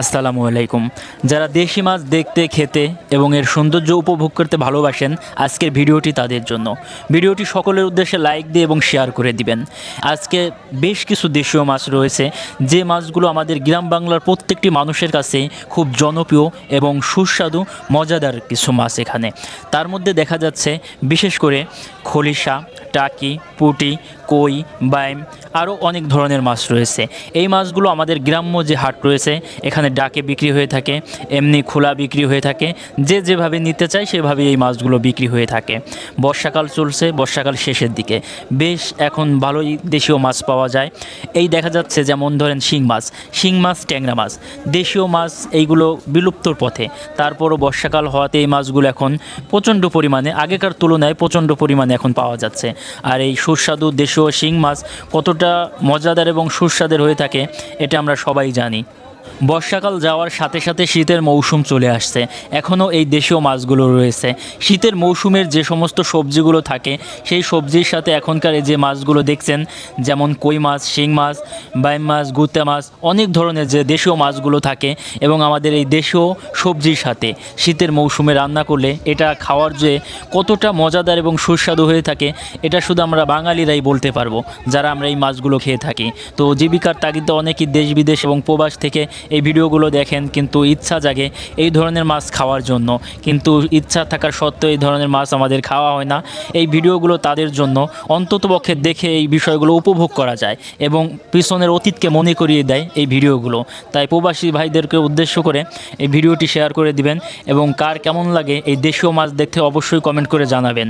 আসসালামু আলাইকুম। যারা দেশি মাছ দেখতে, খেতে এবং এর সৌন্দর্য উপভোগ করতে ভালোবাসেন, আজকের ভিডিওটি তাদের জন্য। ভিডিওটি সকলের উদ্দেশ্যে লাইক দিয়ে এবং শেয়ার করে দিবেন। আজকে বেশ কিছু দেশীয় মাছ রয়েছে, যে মাছগুলো আমাদের গ্রাম বাংলার প্রত্যেকটি মানুষের কাছে খুব জনপ্রিয় এবং সুস্বাদু, মজাদার কিছু মাছ এখানে। তার মধ্যে দেখা যাচ্ছে, বিশেষ করে খলিশা, টাকি, পুটি কই, বাইম, আরও অনেক ধরনের মাছ রয়েছে। এই মাছগুলো আমাদের গ্রাম্য যে হাট রয়েছে, এখানে ডাকে বিক্রি হয়ে থাকে, এমনি খোলা বিক্রি হয়ে থাকে। যে যেভাবে নিতে চায় সেভাবে এই মাছগুলো বিক্রি হয়ে থাকে। বর্ষাকাল চলছে, বর্ষাকাল শেষের দিকে। বেশ, এখন ভালোই দেশীয় মাছ পাওয়া যায়। এই দেখা যাচ্ছে যেমন ধরেন শিং মাছ শিং মাছ, ট্যাংরা মাছ। দেশীয় মাছ এইগুলো বিলুপ্তর পথে। তারপরও বর্ষাকাল হওয়াতে এই মাছগুলো এখন প্রচণ্ড পরিমাণে, আগেকার তুলনায় প্রচণ্ড পরিমাণে এখন পাওয়া যাচ্ছে। আর এই সুস্বাদু দেশীয় শিং মাছ কতটা মজাদার এবং সুস্বাদের হয়ে থাকে এটা আমরা সবাই জানি। বর্ষাকাল যাওয়ার সাথে সাথে শীতের মৌসুম চলে আসছে। এখনও এই দেশীয় মাছগুলো রয়েছে। শীতের মৌসুমের যে সমস্ত সবজিগুলো থাকে, সেই সবজির সাথে এখনকার এই যে মাছগুলো দেখছেন, যেমন কই মাছ, শিং মাছ, বাইম মাছ গুতে মাছ, অনেক ধরনের যে দেশীয় মাছগুলো থাকে এবং আমাদের এই দেশীয় সবজির সাথে শীতের মৌসুমে রান্না করলে এটা খাওয়ার যে কতটা মজাদার এবং সুস্বাদু হয়ে থাকে, এটা শুধু আমরা বাঙালিরাই বলতে পারব, যারা আমরা এই মাছগুলো খেয়ে থাকি। তো জীবিকার তাগিদে অনেকেই দেশ বিদেশ এবং প্রবাস থেকে এই ভিডিওগুলো দেখেন কিন্তু ইচ্ছা জাগে এই ধরনের মাছ খাওয়ার জন্য। কিন্তু ইচ্ছা থাকার সত্ত্বেও এই ধরনের মাছ আমাদের খাওয়া হয় না। এই ভিডিওগুলো তাদের জন্য অন্ততপক্ষে দেখে এই বিষয়গুলো উপভোগ করা যায় এবং পিছনের অতীতকে মনে করিয়ে দেয় এই ভিডিওগুলো। তাই প্রবাসী ভাইদেরকে উদ্দেশ্য করে এই ভিডিওটি শেয়ার করে দিবেন এবং কার কেমন লাগে এই দেশীয় মাছ দেখতে অবশ্যই কমেন্ট করে জানাবেন।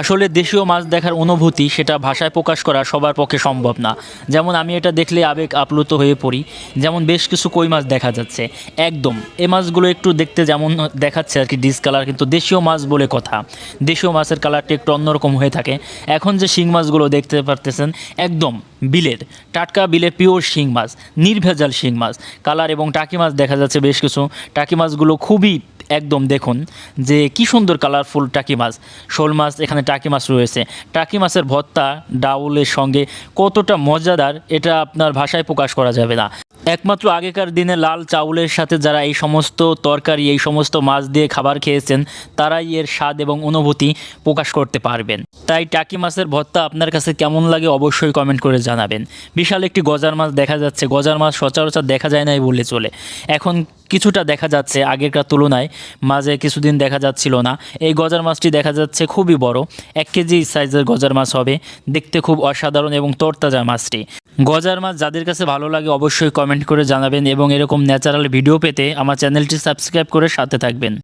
আসলে দেশীয় মাছ দেখার অনুভূতি সেটা ভাষায় প্রকাশ করা সবার পক্ষে সম্ভব না। যেমন আমি এটা দেখলে আবেগ আপ্লুত হয়ে পড়ি, যেমন বেশ কিছু কই মাছ দেখা যাচ্ছে। একদম, এ মাছগুলো একটু দেখতে যেমন দেখাচ্ছে আর কি ডিস কালার, কিন্তু দেশীয় মাছ বলে কথা। দেশীয় মাছের কালারটা একটু অন্যরকম হয়ে থাকে। এখন যে শিং মাছগুলো দেখতে পারতেছেন, একদম বিলের, টাটকা বিলের পিওর শিং মাছ, নির্ভেজাল শিং মাছ। কালার এবং টাকি মাছ দেখা যাচ্ছে বেশ কিছু। টাকি মাছগুলো খুবই একদম দেখুন যে কি সুন্দর কালারফুল টাকি মাছ। শোল মাছ, এখানে টাকি মাছ রয়েছে। টাকি মাছের ভর্তা, ডাউলের সঙ্গে কতটা মজাদার, এটা আপনার ভাষায় প্রকাশ করা যাবে না। একমাত্র আগেকার দিনে লাল চাউলের সাথে যারা এই সমস্ত তরকারি, এই সমস্ত মাছ দিয়ে খাবার খেয়েছেন, তারাই এর স্বাদ এবং অনুভূতি প্রকাশ করতে পারবেন। তাই টাকি মাছের ভর্তা আপনার কাছে কেমন লাগে অবশ্যই কমেন্ট করে জানাবেন। বিশাল একটি গজার মাছ দেখা যাচ্ছে। গজার মাছ সচরাচর দেখা যায় নাই বললে চলে। এখন কিছুটা দেখা যাচ্ছে আগেরকার তুলনায়। মাঝে কিছুদিন দেখা যাচ্ছিল না। এই গজার মাছটি দেখা যাচ্ছে খুবই বড়। এক কেজি সাইজের গজার মাছ হবে। দেখতে খুব অসাধারণ এবং তরতাজা মাছটি। গজার মাছ যাদের কাছে ভালো লাগে অবশ্যই কমেন্ট করে জানাবেন এবং এরকম ন্যাচারাল ভিডিও পেতে আমার চ্যানেলটি সাবস্ক্রাইব করে সাথে থাকবেন।